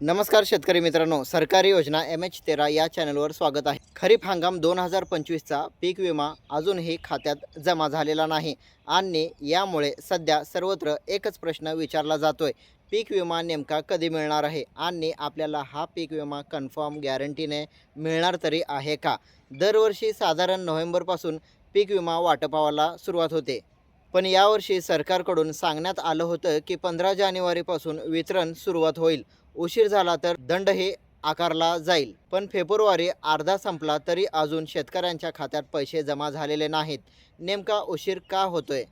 नमस्कार शेतकरी मित्रांनो सरकारी योजना एम एच तेरा या चॅनलवर स्वागत आहे. खरीप हंगाम दोन हजार पंचवीसचा पीक विमा अजूनही खात्यात जमा झालेला नाही आणि यामुळे सध्या सर्वत्र एकच प्रश्न विचारला जातोय. पीक विमा नेमका कधी मिळणार आहे आणि आपल्याला हा पीक विमा कन्फर्म गॅरंटीने मिळणार तरी आहे का? दरवर्षी साधारण नोव्हेंबरपासून पीक विमा वाटपावाला सुरुवात होते. पण यावर्षी सरकारकडून सांगण्यात आलं होतं की पंधरा जानेवारीपासून वितरण सुरुवात होईल. उशीर झाला तर दंडही आकारला जाईल. पण फेब्रुवारी अर्धा संपला तरी अजून शेतकऱ्यांच्या खात्यात पैसे जमा झालेले नाहीत. नेमका उशीर का होतोय?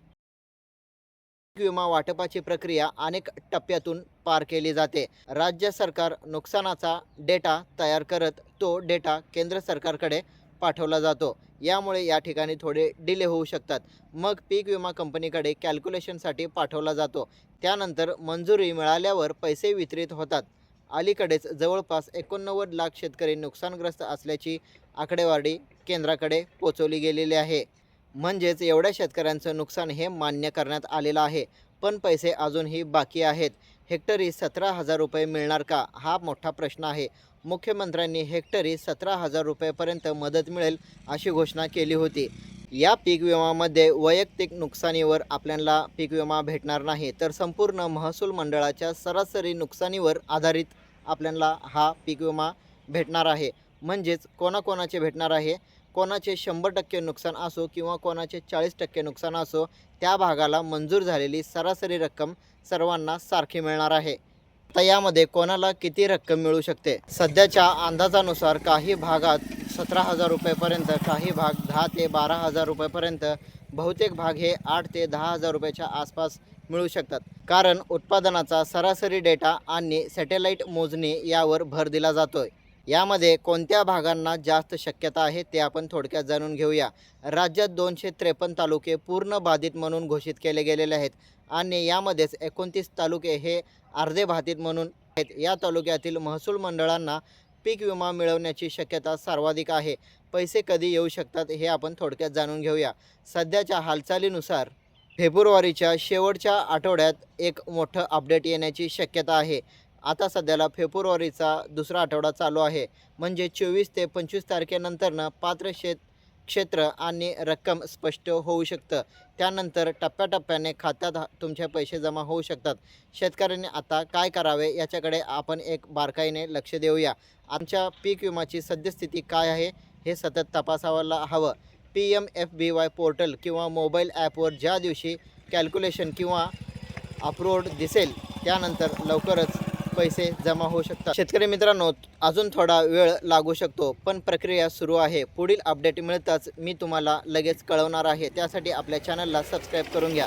विमा वाटपाची प्रक्रिया अनेक टप्प्यातून पार केली जाते. राज्य सरकार नुकसानाचा डेटा तयार करत तो डेटा केंद्र सरकारकडे पाठवला जातो. यामुळे या ठिकाणी थोडे डिले होऊ शकतात. मग पीक विमा कंपनीकडे कॅल्क्युलेशनसाठी पाठवला जातो. त्यानंतर मंजुरी मिळाल्यावर पैसे वितरित होतात. अलीकडेच जवळपास एकोणनव्वद लाख शेतकरी नुकसानग्रस्त असल्याची आकडेवारी केंद्राकडे पोचवली गेलेली आहे. म्हणजेच एवढ्या शेतकऱ्यांचं नुकसान हे मान्य करण्यात आलेलं आहे. पण पैसे अजूनही बाकी आहेत. हेक्टरी सतरा हजार रुपये मिळणार का? हा मोठा प्रश्न आहे. मुख्यमंत्र्यांनी हेक्टरी सतरा हजार रुपयेपर्यंत मदत मिळेल अशी घोषणा केली होती. या पीक विमामध्ये वैयक्तिक नुकसानीवर आपल्याला पीक विमा भेटणार नाही तर संपूर्ण महसूल मंडळाच्या सरासरी नुकसानीवर आधारित आपल्याला हा पीक विमा भेटणार आहे. म्हणजेच कोणाकोणाचे भेटणार आहे? कोणाचे शंभर टक्के नुकसान असो किंवा कोणाचे चाळीस टक्के नुकसान असो त्या भागाला मंजूर झालेली सरासरी रक्कम सर्वांना सारखी मिळणार आहे. आता यामध्ये कोणाला किती रक्कम मिळू शकते? सध्याच्या अंदाजानुसार काही भागात सतरा हजार रुपयेपर्यंत काही भाग दहा ते बारा हजार रुपयेपर्यंत बहुतेक भाग हे आठ ते दहा हजार रुपयाच्या आसपास मिळू शकतात. कारण उत्पादनाचा सरासरी डेटा आणि सॅटेलाईट मोजणी यावर भर दिला जातोय. यामध्ये कोणत्या भागांना जास्त शक्यता आहे ते आपण थोडक्यात जाणून घेऊया. राज्यात दोनशे त्रेपन्न तालुके पूर्ण बाधित म्हणून घोषित केले गेलेले आहेत आणि यामध्येच एकोणतीस तालुके हे अर्धे बाधित म्हणून आहेत. या तालुक्यातील महसूल मंडळांना पीक विमा मिळवण्याची शक्यता सर्वाधिक आहे. पैसे कधी येऊ शकतात हे आपण थोडक्यात जाणून घेऊया. सध्याच्या हालचालीनुसार फेब्रुवारीच्या शेवटच्या आठवड्यात एक मोठं अपडेट येण्याची शक्यता आहे. आता सध्याला फेब्रुवारीचा दुसरा आठवडा चालू आहे. म्हणजे चोवीस ते पंचवीस तारखेनंतरनं पात्र शेत क्षेत्र आणि रक्कम स्पष्ट होऊ शकतं. त्यानंतर टप्प्याटप्प्याने खात्यात तुमचे पैसे जमा होऊ शकतात. शेतकऱ्यांनी आता काय करावे याच्याकडे आपण एक बारकाईने लक्ष देऊया. आमच्या पीक विमाची सद्यस्थिती काय आहे हे सतत तपासावायला हवं. P M F B Y portal किंवा मोबाईल ॲपवर ज्या दिवशी कॅल्क्युलेशन किंवा अपलोड दिसेल त्यानंतर लवकरच पैसे जमा होऊ शकतात. शेतकरी मित्रांनो अजून थोडा वेळ लागू शकतो पण प्रक्रिया सुरू आहे. पुढील अपडेट मिळताच मी तुम्हाला लगेच कळवणार आहे. त्यासाठी आपल्या चॅनलला सबस्क्राईब करून घ्या.